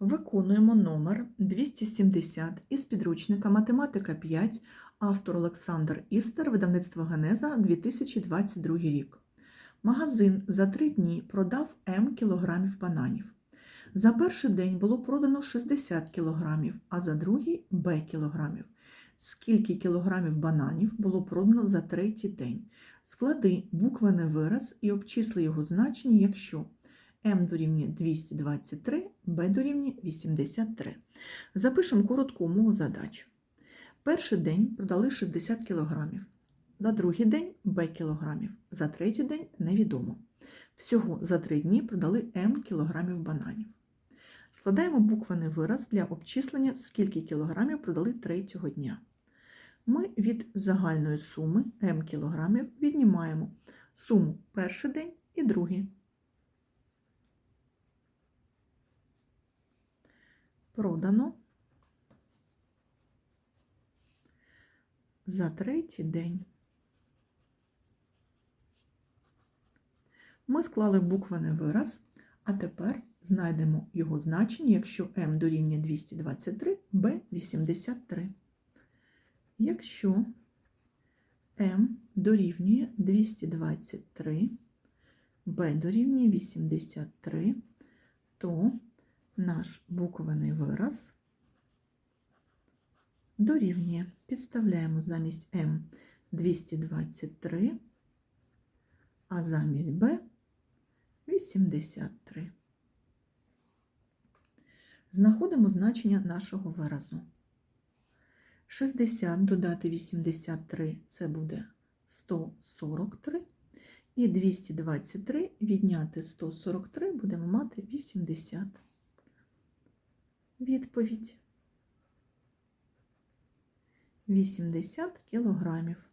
Виконуємо номер 270 із підручника Математика 5, автор Олександр Істер, видавництво Генеза 2022 рік. Магазин за три дні продав М кілограмів бананів. За перший день було продано 60 кілограмів, а за другий Б кілограмів. Скільки кілограмів бананів було продано за третій день? Склади буквений вираз і обчисли його значення, якщо М дорівнює 223, Б дорівнює 83. Запишемо коротку умову задачу. Перший день продали 60 кілограмів. За другий день Б кілограмів. За третій день невідомо. Всього за три дні продали М кілограмів бананів. Складаємо буквений вираз для обчислення, скільки кілограмів продали третього дня. Ми від загальної суми М кілограмів віднімаємо суму перший день і другий. Продано за третій день. Ми склали буквений вираз, а тепер знайдемо його значення, якщо m дорівнює 223, b 83. Якщо m дорівнює 223, b дорівнює 83, то наш буквений вираз дорівнює. Підставляємо замість m 223, а замість b 83. Знаходимо значення нашого виразу. 60 додати 83 це буде 143. І 223 відняти 143 будемо мати 80. Відповідь 80 кілограмів.